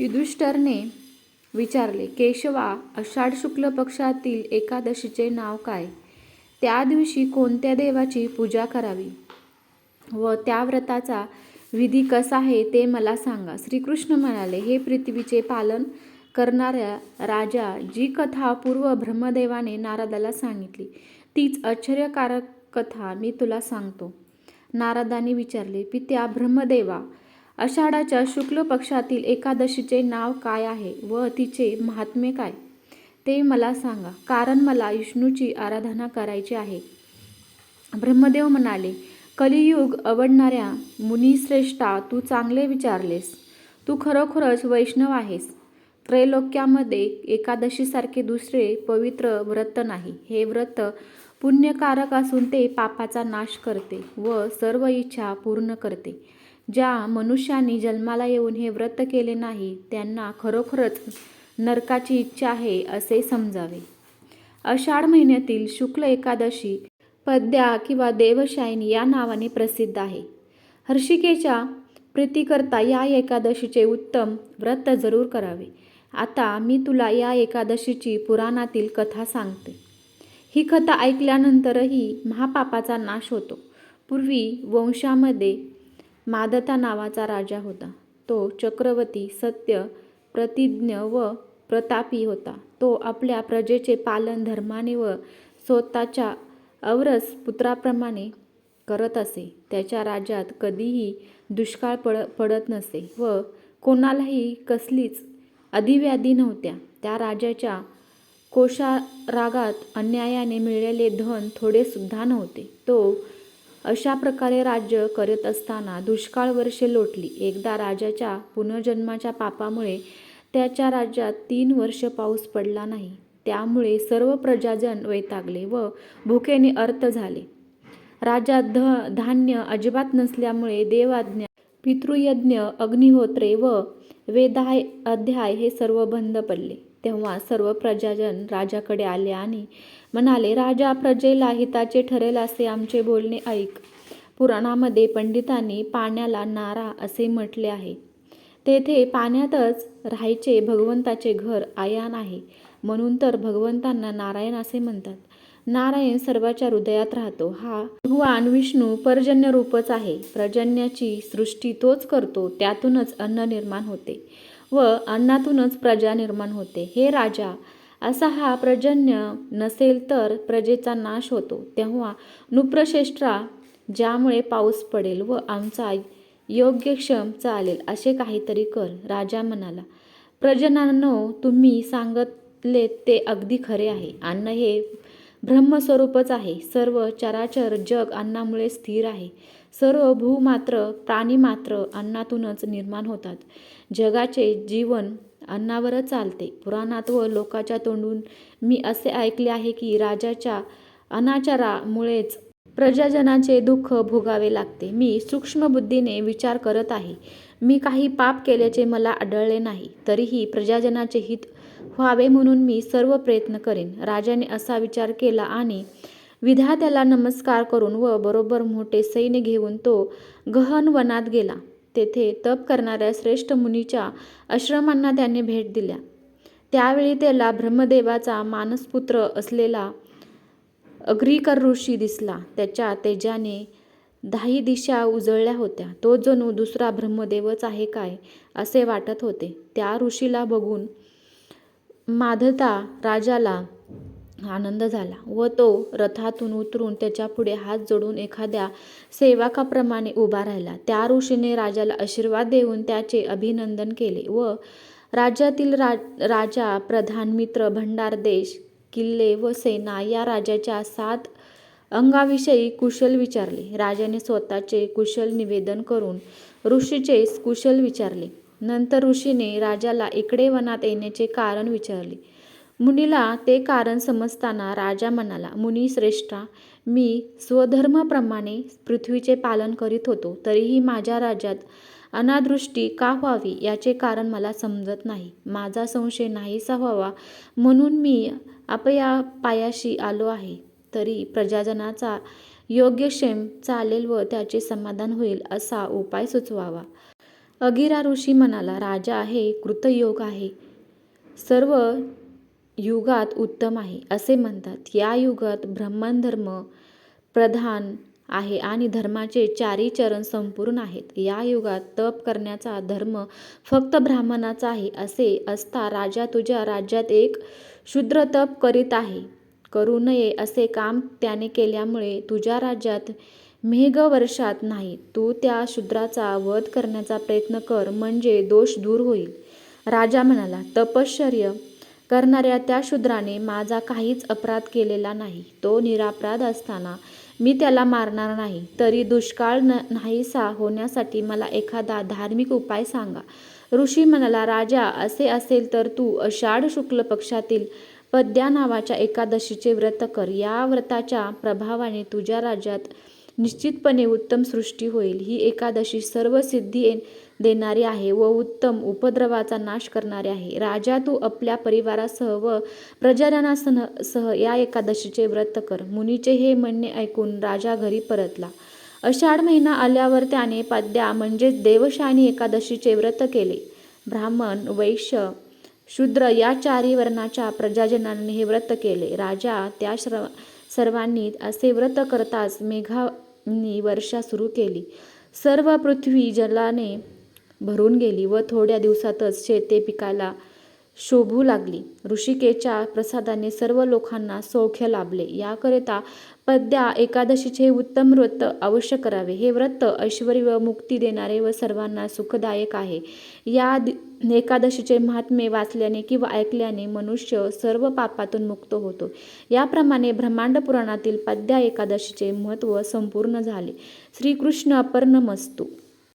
युधिष्ठरने विचारले केशवा आषाढ शुक्ल पक्षातील एकादशीचे नाव काय? त्या दिवशी कोणत्या देवाची पूजा करावी? व त्या व्रताचा विधी कसा आहे ते मला सांगा. श्रीकृष्ण म्हणाले हे पृथ्वीचे पालन करणाऱ्या राजा जी कथा पूर्व ब्रह्मदेवाने नारदाला सांगितली तीच आश्चर्यकारक कथा मी तुला सांगतो. नारदाने विचारले पित्या ब्रह्मदेवा आषाढाच्या शुक्ल पक्षातील एकादशीचे नाव काय आहे व तिचे महात्म्य काय? ते मला सांगा. कारण मला विष्णूची आराधना करायची आहे. ब्रह्मदेव म्हणाले कलियुग आवडणाऱ्या मुनिश्रेष्ठा तू चांगले विचारलेस. तू खरोखरच वैष्णव आहेस. त्रैलोक्यामध्ये एकादशीसारखे दुसरे पवित्र व्रत नाही. हे व्रत पुण्यकारक असून ते पापाचा नाश करते व सर्व इच्छा पूर्ण करते. ज्या मनुष्यांनी जन्माला येऊन हे व्रत केले नाही त्यांना खरोखरच नरकाची इच्छा आहे असे समजावे. आषाढ महिन्यातील शुक्ल एकादशी पद्या किंवा देवशायनी या नावाने प्रसिद्ध आहे. हर्षिकेच्या प्रीतीकरता या एकादशीचे उत्तम व्रत जरूर करावे. आता मी तुला या एकादशीची पुराणातील कथा सांगते. ही कथा ऐकल्यानंतरही महापापाचा नाश होतो. पूर्वी वंशामध्ये मादता नावाचा राजा होता. तो चक्रवर्ती सत्य प्रतिज्ञ व प्रतापी होता. तो आपल्या प्रजेचे पालन धर्माने व स्वतःच्या अवरस पुत्राप्रमाणे करत असे. त्याच्या राज्यात कधीही दुष्काळ पड पडत नसे व कोणालाही कसलीच अधिव्याधी नव्हत्या. त्या राजाच्या कोशारागात अन्यायाने मिळालेले धन थोडेसुद्धा नव्हते. तो अशा प्रकारे राज्य करत असताना दुष्काळ वर्षे लोटली. एकदा राजाच्या पुनर्जन्माच्या पापामुळे त्याच्या राज्यात तीन वर्ष पाऊस पडला नाही. त्यामुळे सर्व प्रजाजन वैतागले व भुकेने अर्थ झाले. राज्यात ध धान्य अजिबात नसल्यामुळे देवाज्ञा पितृयज्ञ अग्निहोत्रे व वेदाय अध्याय हे सर्व बंद पडले. तेव्हा सर्व प्रजाजन राजाकडे आले आणि म्हणाले राजा प्रजेला हिताचे ठरेल असे आमचे बोलणे ऐक. पुराणामध्ये पंडितांनी पाण्याला नारा असे म्हटले आहे. तेथे पाण्यातच राहायचे भगवंताचे घर आयान आहे. म्हणून तर भगवंतांना नारायण असे म्हणतात. नारायण सर्वाच्या हृदयात राहतो. हा भगवान विष्णू पर्जन्य रूपच आहे. पर्जन्याची सृष्टी तोच करतो त्यातूनच अन्न निर्माण होते व अन्नातूनच प्रजा निर्माण होते. हे राजा असा हा प्रजन्य नसेल तर प्रजेचा नाश होतो. तेव्हा नुप्रश्रेष्ठा ज्यामुळे पाऊस पडेल व आमचा योग्य क्षम चालेल असे काहीतरी कर. राजा म्हणाला प्रजनांनो तुम्ही सांगतले ते अगदी खरे आहे. अन्न हे ब्रह्मस्वरूपच आहे. सर्व चराचर जग अन्नामुळे स्थिर आहे. सर्व भूमात्र प्राणीमात्र अन्नातूनच निर्माण होतात. जगाचे जीवन अन्नावरच चालते. पुराणात व लोकाच्या तोंडून मी असे ऐकले आहे की राजाच्या अनाचारामुळेच प्रजाजनाचे दुःख भोगावे लागते. मी सूक्ष्म बुद्धीने विचार करत आहे. मी काही पाप केल्याचे मला आढळले नाही तरीही प्रजाजनाचे हित व्हावे म्हणून मी सर्व प्रयत्न करेन. राजाने असा विचार केला आणि विधात्याला नमस्कार करून व बरोबर मोठे सैन्य घेऊन तो गहन वनात गेला. तेथे तप करणाऱ्या श्रेष्ठ मुनीच्या आश्रमांना त्याने भेट दिल्या. त्यावेळी त्याला ब्रह्मदेवाचा मानसपुत्र असलेला अग्रीकर ऋषी दिसला. त्याच्या तेजाने दाही दिशा उजळल्या होत्या. तो जणू दुसरा ब्रह्मदेवच आहे काय असे वाटत होते. त्या ऋषीला बघून माधता राजाला आनंद झाला व तो रथातून उतरून त्याच्यापुढे हात जोडून एखाद्या सेवकाप्रमाणे उभा राहिला. त्या ऋषीने राजाला आशीर्वाद देऊन त्याचे अभिनंदन केले व राज्यातील रा राजा प्रधान मित्र भंडार देश किल्ले व सेना या राजाच्या सात अंगाविषयी कुशल विचारले. राजाने स्वतःचे कुशल निवेदन करून ऋषीचे कुशल विचारले. नंतर ऋषीने राजाला इकडे वनात येण्याचे कारण विचारले. मुनीला ते कारण समजताना राजा म्हणाला मुनी श्रेष्ठा मी स्वधर्माप्रमाणे पृथ्वीचे पालन करीत होतो तरीही माझ्या राज्यात अनादृष्टी का व्हावी याचे कारण मला समजत नाही. माझा संशय नाहीसा व्हावा म्हणून मी अपया पायाशी आलो आहे. तरी प्रजाजनाचा योग्यक्षेम चालेल व त्याचे समाधान होईल असा उपाय सुचवावा. अगिरा ऋषी म्हणाला राजा हे कृतयोग आहे. सर्व युगात उत्तम आहे असे म्हणतात. या युगात ब्रह्मधर्म प्रधान आहे आणि धर्माचे चारी चरण संपूर्ण आहेत. या युगात तप करण्याचा धर्म फक्त ब्राह्मणाचा आहे असे असता राजा तुझ्या राज्यात एक शूद्र तप करीत आहे. करू नये असे काम त्याने केल्यामुळे तुझ्या राज्यात मेघ वर्षात नाही. तू त्या शूद्राचा वध करण्याचा प्रयत्न कर म्हणजे दोष दूर होईल. राजा म्हणाला तपश्चर्य करणाऱ्या त्या शूद्राने माझा काहीच अपराध केलेला नाही. तो निरापराध असताना मी त्याला मारणार नाही. तरी दुष्काळ न नाहीसा होण्यासाठी मला एखादा धार्मिक उपाय सांगा. ऋषी म्हणाला राजा असे असेल तर तू अषाढ शुक्ल पक्षातील पद्या नावाच्या एकादशीचे व्रत कर. या व्रताच्या प्रभावाने तुझ्या राज्यात निश्चितपणे उत्तम सृष्टी होईल. ही एकादशी सर्व सिद्धी देणारी आहे व उत्तम उपद्रवाचा नाश करणारी आहे. राजा तू आपल्या परिवारासह व प्रजाजनासह सह या एकादशीचे व्रत कर. मुनीचे हे म्हणणे ऐकून राजा घरी परतला. आषाढ महिना आल्यावर त्याने पद्या म्हणजेच देवशानी एकादशीचे व्रत केले. ब्राह्मण वैश्य शूद्र या चारी वर्णाच्या प्रजाजनांनी हे व्रत केले. राजा त्या श्र सर्वांनी असे व्रत करताच मेघा नी वर्षा सुरू केली. सर्व पृथ्वी जलाने भरून गेली व थोड्या दिवसातच शेते पिकायला शोभू लागली. ऋषिकेच्या प्रसादाने सर्व लोकांना सौख्य लाभले. याकरिता पद्या एकादशीचे उत्तम व्रत अवश्य करावे. हे व्रत ऐश्वर व मुक्ती देणारे व सर्वांना सुखदायक आहे. या दि- एकादशीचे महात्मे वाचल्याने किंवा ऐकल्याने मनुष्य सर्व पापातून मुक्त होतो. याप्रमाणे ब्रह्मांड पुराणातील पद्या एकादशीचे महत्त्व संपूर्ण झाले. श्रीकृष्ण अपर्णमस्तू.